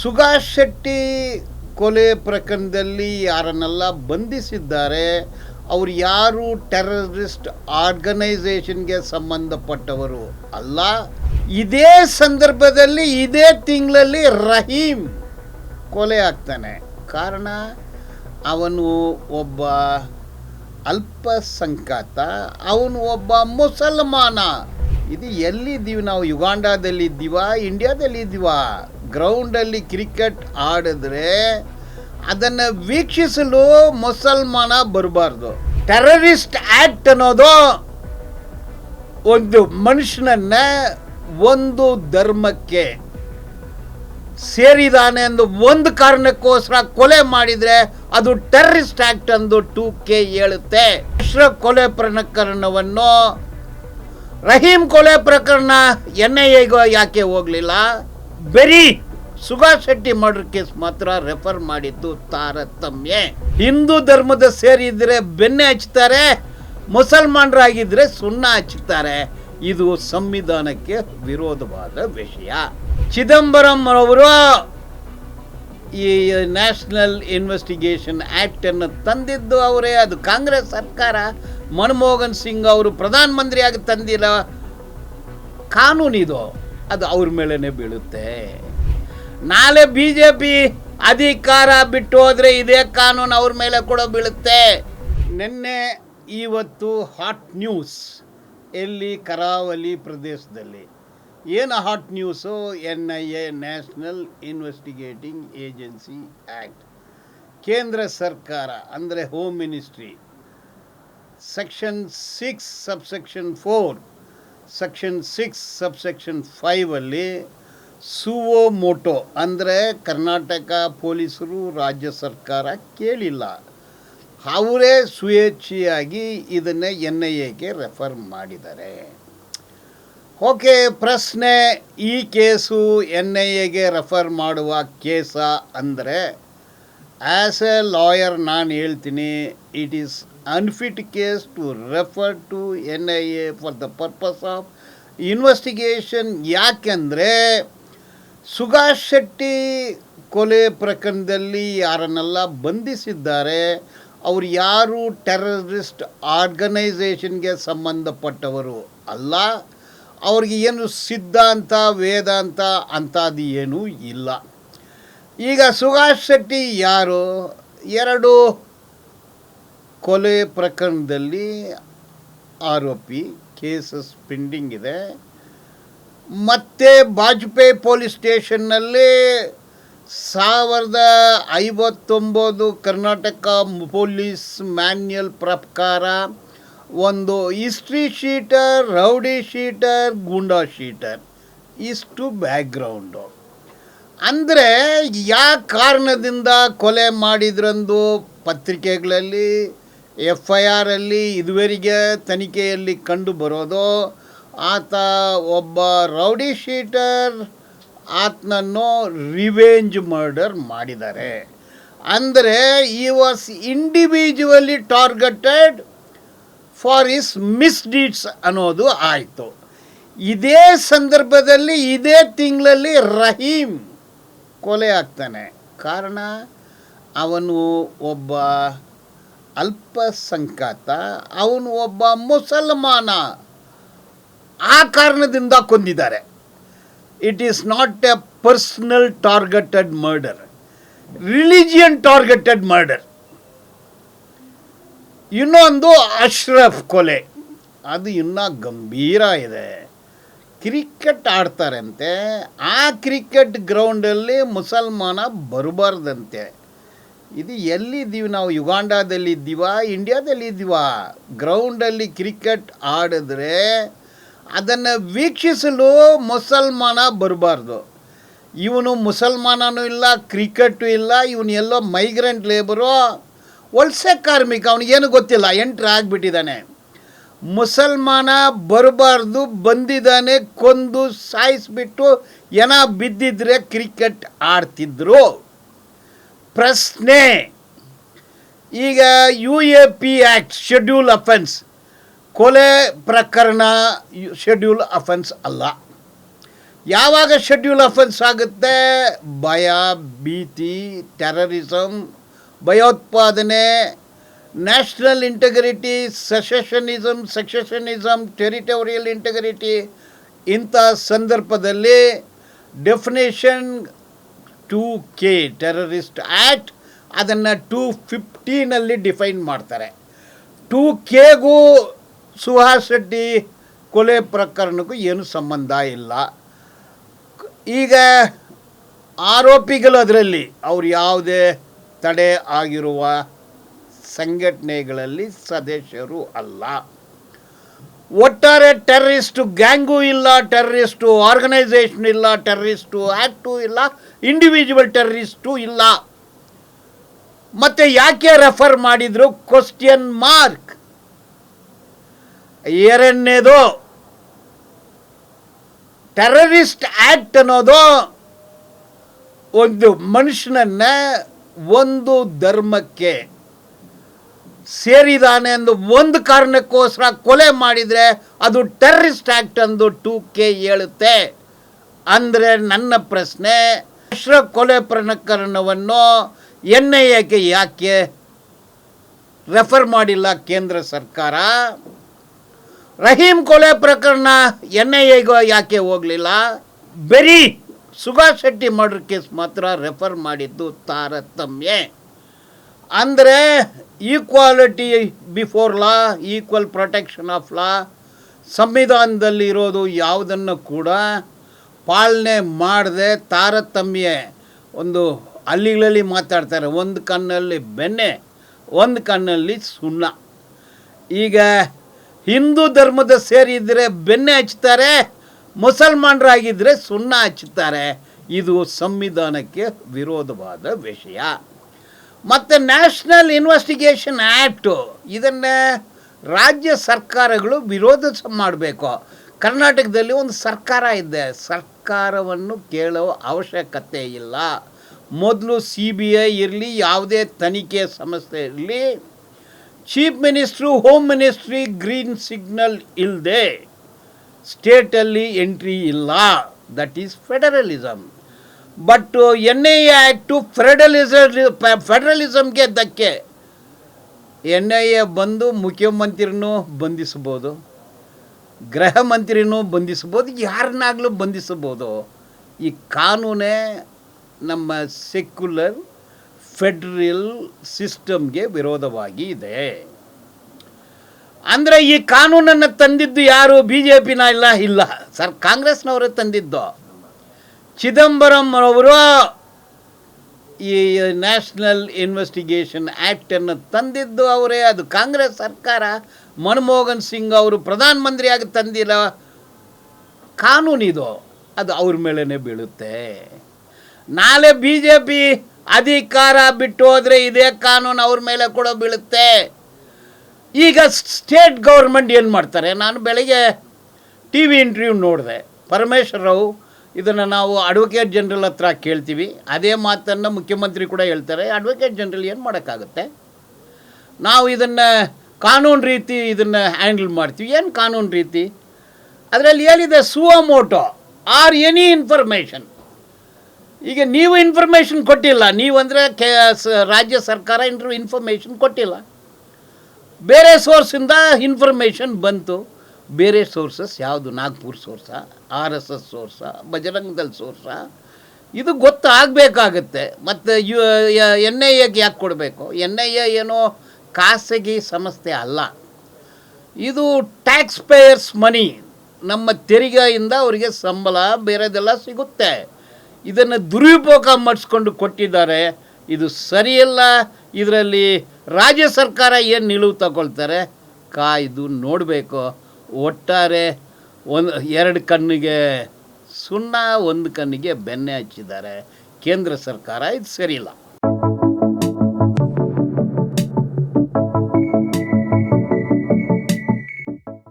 ಸುಭಾಷ್ ಶೆಟ್ಟಿ ಕೊಲೆ ಪ್ರಕರಣದಲ್ಲಿ ಯಾರನ್ನೆಲ್ಲ ಬಂಧಿಸಿದ್ದಾರೆ, ಅವರು ಯಾರು ಟೆರರಿಸ್ಟ್ ಆರ್ಗನೈಸೇಷನ್ಗೆ ಸಂಬಂಧಪಟ್ಟವರು ಅಲ್ಲ, ಇದೇ ಸಂದರ್ಭದಲ್ಲಿ, ಇದೇ ತಿಂಗಳಲ್ಲಿ ರಹೀಂ ಕೊಲೆ ಆಗ್ತಾನೆ. ಕಾರಣ, ಅವನು ಒಬ್ಬ ಅಲ್ಪಸಂಖ್ಯಾತ, ಅವನು ಒಬ್ಬ ಮುಸಲ್ಮಾನ. ಇದು ಎಲ್ಲಿದ್ದೀವಿ ನಾವು? ಯುಗಾಂಡಾದಲ್ಲಿ ಇದ್ದೀವಾ? ಇಂಡಿಯಾದಲ್ಲಿ ಇದ್ದೀವಾ? ಗ್ರೌಂಡಲ್ಲಿ ಕ್ರಿಕೆಟ್ ಆಡಿದ್ರೆ ಅದನ್ನು ವೀಕ್ಷಿಸಲು ಮುಸಲ್ಮಾನ ಬರಬಾರ್ದು. ಟೆರರಿಸ್ಟ್ ಆ್ಯಕ್ಟ್ ಅನ್ನೋದು ಒಂದು ಮನುಷ್ಯನನ್ನ ಒಂದು ಧರ್ಮಕ್ಕೆ ಸೇರಿದಾನೆ ಎಂದು ಒಂದು ಕಾರಣಕ್ಕೋಸ್ಕರ ಕೊಲೆ ಮಾಡಿದರೆ ಅದು ಟೆರರಿಸ್ಟ್ ಆ್ಯಕ್ಟ್ ಅಂದು ಟೂ ಕೆ ಹೇಳುತ್ತೆ. ಮಿಶ್ರ ಕೊಲೆ ಪ್ರಕರಣವನ್ನು ರಹೀಂ ಕೊಲೆ ಪ್ರಕರಣ ಎನ್ ಐ ಎಗೂ ಯಾಕೆ ಹೋಗಲಿಲ್ಲ? ಬರೀ ಸುಭಾಷ್ ಶೆಟ್ಟಿ ಮರ್ಡರ್ ಕೇಸ್ ಮಾತ್ರ ರೆಫರ್ ಮಾಡಿದ್ದು ತಾರತಮ್ಯ. ಹಿಂದೂ ಧರ್ಮದ ಸೇರಿದ್ರೆ ಬೆನ್ನೆ ಹಚ್ತಾರೆ ಮುಸಲ್ಮಾನರಾಗಿದ್ದರೆ ಸುಣ್ಣ ಹಚ್ಚುತ್ತಾರೆ ಇದು ಸಂವಿಧಾನಕ್ಕೆ ವಿರೋಧವಾದ ವಿಷಯ. ಚಿದಂಬರಂ ಅವರು ಈ ನ್ಯಾಷನಲ್ ಇನ್ವೆಸ್ಟಿಗೇಷನ್ ಆ್ಯಕ್ಟನ್ನು ತಂದಿದ್ದು ಅವರೇ, ಅದು ಕಾಂಗ್ರೆಸ್ ಸರ್ಕಾರ. ಮನಮೋಹನ್ ಸಿಂಗ್ ಅವರು ಪ್ರಧಾನಮಂತ್ರಿಯಾಗಿ ತಂದಿರೋ ಕಾನೂನಿದು. ಅದು ಅವ್ರ ಮೇಲೇ ಬೀಳುತ್ತೆ. ನಾಳೆ ಬಿ ಜೆ ಪಿ ಅಧಿಕಾರ ಬಿಟ್ಟು ಹೋದರೆ ಇದೇ ಕಾನೂನು ಅವ್ರ ಮೇಲೆ ಕೂಡ ಬೀಳುತ್ತೆ. ನಿನ್ನೆ ಇವತ್ತು ಹಾಟ್ ನ್ಯೂಸ್ ಎಲ್ಲಿ ಕರಾವಳಿ ಪ್ರದೇಶದಲ್ಲಿ. ಏನು hot news N I A national investigating agency act ಕೇಂದ್ರ ಸರ್ಕಾರ, ಅಂದರೆ home ministry section six subsection four section six subsection ಫೈವಲ್ಲಿ suo motu ಅಂದರೆ ಕರ್ನಾಟಕ ಪೊಲೀಸರು ರಾಜ್ಯ ಸರ್ಕಾರ ಕೇಳಿಲ್ಲ. ಅವರೇ ಸ್ವೇಚ್ಛೆಯಾಗಿ ಇದನ್ನೇ ಎನ್ ಐ ಎಗೆ ರೆಫರ್ ಮಾಡಿದ್ದಾರೆ. ಓಕೆ, ಪ್ರಶ್ನೆ, ಈ ಕೇಸು ಎನ್ ಐ ಎಗೆ ರೆಫರ್ ಮಾಡುವ ಕೇಸ ಅಂದರೆ ಆ್ಯಸ್ ಎ ಲಾಯರ್ ನಾನು ಹೇಳ್ತೀನಿ, it is to refer to N I A for the purpose of investigation ಯಾಕೆಂದರೆ ಸುಭಾಷ್ ಶೆಟ್ಟಿ ಕೊಲೆ ಪ್ರಕರಣದಲ್ಲಿ ಯಾರನ್ನೆಲ್ಲ ಬಂಧಿಸಿದ್ದಾರೆ, ಅವ್ರು ಯಾರು ಟೆರರಿಸ್ಟ್ ಆರ್ಗನೈಸೇಷನ್ಗೆ ಸಂಬಂಧಪಟ್ಟವರು ಅಲ್ಲ, ಅವ್ರಿಗೆ ಏನು ಸಿದ್ಧಾಂತ, ವೇದಾಂತ ಅಂಥದ್ದು ಏನೂ ಇಲ್ಲ. ಈಗ ಸುಭಾಷ್ ಶೆಟ್ಟಿ ಯಾರು? ಎರಡು ಕೊಲೆ ಪ್ರಕರಣದಲ್ಲಿ ಆರೋಪಿ ಕೇಸಸ್ ಪೆಂಡಿಂಗ್ ಇದೆ. ಮತ್ತು ಬಾಜ್ಪೇಯಿ ಪೊಲೀಸ್ ಸ್ಟೇಷನ್ನಲ್ಲಿ ಸಾವಿರದ ಐವತ್ತೊಂಬತ್ತು ಕರ್ನಾಟಕ ಪೊಲೀಸ್ ಮ್ಯಾನ್ಯಲ್ ಪ್ರಕಾರ ಒಂದು history sheeter rowdy sheeter goonda sheeter ಇಷ್ಟು ಬ್ಯಾಕ್ಗ್ರೌಂಡು ಅಂದರೆ ಯಾವ ಕಾರಣದಿಂದ ಕೊಲೆ ಮಾಡಿದ್ರಂದು ಪತ್ರಿಕೆಗಳಲ್ಲಿ ಎಫ್ ಐ ಆರಲ್ಲಿ ಇದುವರೆಗೆ ತನಿಖೆಯಲ್ಲಿ ಕಂಡು ಬರೋದು, ಆತ ಒಬ್ಬ ರೌಡಿ ಶೀಟರ್ ಆತನನ್ನು ರಿವೆಂಜ್ ಮರ್ಡರ್ ಮಾಡಿದ್ದಾರೆ. ಅಂದರೆ ಈ was individually targeted for his misdeeds ಅನ್ನೋದು ಆಯಿತು. ಇದೇ ಸಂದರ್ಭದಲ್ಲಿ, ಇದೇ ತಿಂಗಳಲ್ಲಿ ರಹೀಮ್ ಕೊಲೆ ಆಗ್ತಾನೆ. ಕಾರಣ, ಅವನು ಒಬ್ಬ ಅಲ್ಪಸಂಖ್ಯಾತ, ಅವನು ಒಬ್ಬ ಮುಸಲ್ಮಾನ ಆ ಕಾರಣದಿಂದ ಕೊಂದಿದ್ದಾರೆ. It is not a personal targeted murder religion targeted murder ಇನ್ನೊಂದು ಅಶ್ರಫ್ ಕೊಲೆ. ಅದು ಇನ್ನೂ ಗಂಭೀರ ಇದೆ. ಕ್ರಿಕೆಟ್ ಆಡ್ತಾರಂತೆ. ಆ ಕ್ರಿಕೆಟ್ ಗ್ರೌಂಡಲ್ಲಿ ಮುಸಲ್ಮಾನ ಬರಬಾರ್ದಂತೆ. ಇದು ಎಲ್ಲಿದ್ದೀವಿ ನಾವು? ಯುಗಾಂಡಾದಲ್ಲಿ ಇದ್ದೀವಾ? ಇಂಡಿಯಾದಲ್ಲಿ ಇದ್ದೀವಾ? ಗ್ರೌಂಡಲ್ಲಿ ಕ್ರಿಕೆಟ್ ಆಡಿದ್ರೆ ಅದನ್ನು ವೀಕ್ಷಿಸಲು ಮುಸಲ್ಮಾನ ಬರಬಾರ್ದು. ಇವನು ಮುಸಲ್ಮಾನನೂ ಇಲ್ಲ, ಕ್ರಿಕೆಟು ಇಲ್ಲ, ಇವನು ಎಲ್ಲೋ ಮೈಗ್ರೆಂಟ್ ಲೇಬರು ವಲಸೆ ಕಾರ್ಮಿಕ ಅವನಿಗೇನು ಗೊತ್ತಿಲ್ಲ, ಎಂಟ್ರ್ ಆಗಿಬಿಟ್ಟಿದ್ದಾನೆ. ಮುಸಲ್ಮಾನ ಬರಬಾರ್ದು, ಬಂದಿದ್ದಾನೆ, ಕೊಂದು, ಸಾಯಿಸ್ಬಿಟ್ಟು, ಏನ ಬಿದ್ದಿದ್ರೆ ಕ್ರಿಕೆಟ್ ಆಡ್ತಿದ್ರು. ಪ್ರಶ್ನೆ. ಈಗ U A P act schedule offence ಕೊಲೆ ಪ್ರಕರಣ ಶೆಡ್ಯೂಲ್ ಅಫೆನ್ಸ್ ಅಲ್ಲ. ಯಾವಾಗ ಶೆಡ್ಯೂಲ್ ಅಫೆನ್ಸ್ ಆಗುತ್ತೆ? ಭಯ, ಭೀತಿ ಟೆರರಿಸಮ್ ಭಯೋತ್ಪಾದನೆ national integrity secessionism sectionism territorial integrity ಇಂಥ ಸಂದರ್ಭದಲ್ಲಿ definition two K terrorist act ಅದನ್ನು ಟೂ ಫಿಫ್ಟೀನಲ್ಲಿ ಡಿಫೈನ್ ಮಾಡ್ತಾರೆ. ಟೂ ಕೆಗೂ ಸುಹಾಸ್ ಶೆಟ್ಟಿ ಕೊಲೆ ಪ್ರಕರಣಕ್ಕೂ ಏನು ಸಂಬಂಧ ಇಲ್ಲ. ಈಗ ಆರೋಪಿಗಳು ಅದರಲ್ಲಿ ಅವ್ರು ಯಾವುದೇ ತಡೆ ಆಗಿರುವ ಸಂಘಟನೆಗಳಲ್ಲಿ ಸದಸ್ಯರು ಅಲ್ಲ. ಒಟ್ಟಾರೆ ಟೆರ್ರಿಸ್ಟು ಗ್ಯಾಂಗು ಇಲ್ಲ, ಟೆರ್ರಿಸ್ಟು ಆರ್ಗನೈಸೇಷನ್ ಇಲ್ಲ, ಟೆರ್ರಿಸ್ಟು ಆ್ಯಕ್ಟು ಇಲ್ಲ, ಇಂಡಿವಿಜುವಲ್ ಟೆರ್ರಿಸ್ಟು ಇಲ್ಲ. ಮತ್ತೆ ಯಾಕೆ ರೆಫರ್ ಮಾಡಿದ್ರು? ಕ್ವಶನ್ ಮಾರ್ಕ್ ಎರಡನೇದು, ಟೆರರಿಸ್ಟ್ ಆ್ಯಕ್ಟ್ ಅನ್ನೋದು ಒಂದು ಮನುಷ್ಯನನ್ನ ಒಂದು ಧರ್ಮಕ್ಕೆ ಸೇರಿದಾನೆ ಎಂದು ಒಂದು ಕಾರಣಕ್ಕೋಸ್ಕರ ಕೊಲೆ ಮಾಡಿದರೆ ಅದು ಟೆರ್ರಿಸ್ಟ್ ಆ್ಯಕ್ಟ್ ಅಂದು ಟೂ ಕೆ ಹೇಳುತ್ತೆ. ಅಂದರೆ ನನ್ನ ಪ್ರಶ್ನೆ, ಅಶ್ರ ಕೊಲೆ ಪ್ರಕರಣವನ್ನು ಎನ್ ಐ ಎಗೆ ಯಾಕೆ ರೆಫರ್ ಮಾಡಿಲ್ಲ ಕೇಂದ್ರ ಸರ್ಕಾರ? ರಹೀಂ ಕೊಲೆ ಪ್ರಕರಣ ಎನ್ ಐ ಎಗೋ ಯಾಕೆ ಹೋಗಲಿಲ್ಲ? ಬರೀ ಸುಭಾಷ್ ಶೆಟ್ಟಿ ಮರ್ಡರ್ ಕೇಸ್ ಮಾತ್ರ ರೆಫರ್ ಮಾಡಿದ್ದು ತಾರತಮ್ಯ. ಅಂದರೆ equality before law equal protection of law ಸಂವಿಧಾನದಲ್ಲಿ ಇರೋದು ಯಾವುದನ್ನು ಕೂಡ ಪಾಲನೆ ಮಾಡದೆ ತಾರತಮ್ಯ ಒಂದು ಹಳ್ಳಿಗಳಲ್ಲಿ ಮಾತಾಡ್ತಾರೆ. ಒಂದು ಕಣ್ಣಲ್ಲಿ ಬೆಣ್ಣೆ ಒಂದು ಕಣ್ಣಲ್ಲಿ ಸುಣ್ಣ. ಈಗ ಹಿಂದೂ ಧರ್ಮದ ಸೇರಿದರೆ ಬೆಣ್ಣೆ ಹಚ್ತಾರೆ ಮುಸಲ್ಮಾನರಾಗಿದ್ದರೆ ಸುಣ್ಣ ಹಚ್ಚುತ್ತಾರೆ ಇದು ಸಂವಿಧಾನಕ್ಕೆ ವಿರೋಧವಾದ ವಿಷಯ. ಮತ್ತು ನ್ಯಾಷನಲ್ ಇನ್ವೆಸ್ಟಿಗೇಷನ್ ಆ್ಯಕ್ಟು ಇದನ್ನೇ ರಾಜ್ಯ ಸರ್ಕಾರಗಳು ವಿರೋಧ ಮಾಡಬೇಕು. ಕರ್ನಾಟಕದಲ್ಲಿ ಒಂದು ಸರ್ಕಾರ ಇದೆ. ಸರ್ಕಾರವನ್ನು ಕೇಳೋ ಅವಶ್ಯಕತೆ ಇಲ್ಲ. ಮೊದಲು ಸಿ ಬಿ ಐ ಇರಲಿ, ಯಾವುದೇ ತನಿಖೆ ಸಂಸ್ಥೆ ಇರಲಿ. Chief minister home ministry green signal ಇಲ್ಲದೆ ಸ್ಟೇಟಲ್ಲಿ ಎಂಟ್ರಿ ಇಲ್ಲ. That is federalism but N I act federalism ಫೆಡರಲಿಸಮ್ಗೆ ಧಕ್ಕೆ ಎನ್ ಐ ಎ ಬಂದು ಮುಖ್ಯಮಂತ್ರಿನೂ ಬಂಧಿಸ್ಬೋದು, ಗೃಹ ಮಂತ್ರಿನೂ ಬಂಧಿಸ್ಬೋದು, ಯಾರನ್ನಾಗಲೂ ಬಂಧಿಸ್ಬೋದು. ಈ ಕಾನೂನೇ ನಮ್ಮ ಸೆಕ್ಯುಲರ್ ಫೆಡ್ರಲ್ ಸಿಸ್ಟಮ್ಗೆ ವಿರೋಧವಾಗಿ ಇದೆ. ಅಂದರೆ ಈ ಕಾನೂನನ್ನು ತಂದಿದ್ದು ಯಾರು? ಬಿ ಜೆ ಪಿನ ಇಲ್ಲ ಇಲ್ಲ. ಸರ್, ಕಾಂಗ್ರೆಸ್ನವರೇ ತಂದಿದ್ದು. ಚಿದಂಬರಂ ಅವರು ಈ ನ್ಯಾಷನಲ್ ಇನ್ವೆಸ್ಟಿಗೇಷನ್ ಆ್ಯಕ್ಟನ್ನು ತಂದಿದ್ದು ಅವರೇ. ಅದು ಕಾಂಗ್ರೆಸ್ ಸರ್ಕಾರ. ಮನಮೋಹನ್ ಸಿಂಗ್ ಅವರು ಪ್ರಧಾನಮಂತ್ರಿಯಾಗಿ ತಂದಿಲ್ಲ ಕಾನೂನಿದು ಅದು ಅವ್ರ ಮೇಲೇ ಬೀಳುತ್ತೆ. ನಾಳೆ ಬಿ ಜೆ ಪಿ ಅಧಿಕಾರ ಬಿಟ್ಟು ಹೋದರೆ ಇದೇ ಕಾನೂನು ಅವ್ರ ಮೇಲೆ ಕೂಡ ಬೀಳುತ್ತೆ. ಈಗ ಸ್ಟೇಟ್ ಗೌರ್ಮೆಂಟ್ ಏನು ಮಾಡ್ತಾರೆ? ನಾನು ಬೆಳಗ್ಗೆ ಟಿ ವಿ ಇಂಟರ್ವ್ಯೂ ನೋಡಿದೆ. ಪರಮೇಶ್ವರ್ ರಾವ್ ಇದನ್ನು ನಾವು ಅಡ್ವೊಕೇಟ್ ಜನರಲ್ ಹತ್ರ ಕೇಳ್ತೀವಿ. ಅದೇ ಮಾತನ್ನು ಮುಖ್ಯಮಂತ್ರಿ ಕೂಡ ಹೇಳ್ತಾರೆ. ಅಡ್ವೊಕೇಟ್ ಜನರಲ್ ಏನು ಮಾಡೋಕ್ಕಾಗುತ್ತೆ? ನಾವು ಇದನ್ನು ಕಾನೂನು ರೀತಿ ಇದನ್ನು ಹ್ಯಾಂಡಲ್ ಮಾಡ್ತೀವಿ. ಏನು ಕಾನೂನು ರೀತಿ? ಅದರಲ್ಲಿ ಏನಿದೆ? ಸುವಮೋಟೋ ಆರ್ ಎನಿ ಇನ್ಫಾರ್ಮೇಷನ್ ಈಗ ನೀವು ಇನ್ಫಾರ್ಮೇಷನ್ ಕೊಟ್ಟಿಲ್ಲ. ನೀವಂದರೆ ಕೆ ರಾಜ್ಯ ಸರ್ಕಾರ ಇಂಟ್ರ್ ಇನ್ಫಾರ್ಮೇಷನ್ ಕೊಟ್ಟಿಲ್ಲ. ಬೇರೆ ಸೋರ್ಸಿಂದ ಇನ್ಫಾರ್ಮೇಷನ್ ಬಂತು. ಬೇರೆ ಸೋರ್ಸಸ್ ಯಾವುದು? Nagpur source, R S S source, Bajrang Dal source? ಇದು ಗೊತ್ತಾಗಬೇಕಾಗತ್ತೆ ಮತ್ತು ಯು ಎನ್ ಐ ಎಗೆ ಯಾಕೆ ಕೊಡಬೇಕು? ಎನ್ ಐ ಎ ಏನೋ ಖಾಸಗಿ ಸಂಸ್ಥೆ ಅಲ್ಲ. ಇದು ಟ್ಯಾಕ್ಸ್ ಪೇಯರ್ಸ್ ಮನಿ ನಮ್ಮ ತೆರಿಗೆಯಿಂದ ಅವರಿಗೆ ಸಂಬಳ, ಬೇರೆದೆಲ್ಲ ಸಿಗುತ್ತೆ. ಇದನ್ನು ದುರುಪಯೋಗ ಮಾಡಿಸ್ಕೊಂಡು ಕೊಟ್ಟಿದ್ದಾರೆ. ಇದು ಸರಿಯಲ್ಲ. ಇದರಲ್ಲಿ ರಾಜ್ಯ ಸರ್ಕಾರ ಏನು ನಿಲುವು ತಗೊಳ್ತಾರೆ? ಕಾಯ್ದು ನೋಡಬೇಕು. ಒಟ್ಟಾರೆ ಒಂದು ಎರಡು ಕಣ್ಣಿಗೆ ಸುಣ್ಣ ಒಂದು ಕಣ್ಣಿಗೆ ಬೆನ್ನೆ ಹಚ್ಚಿದ್ದಾರೆ. ಕೇಂದ್ರ ಸರ್ಕಾರ ಇದು ಸರಿಯಿಲ್ಲ.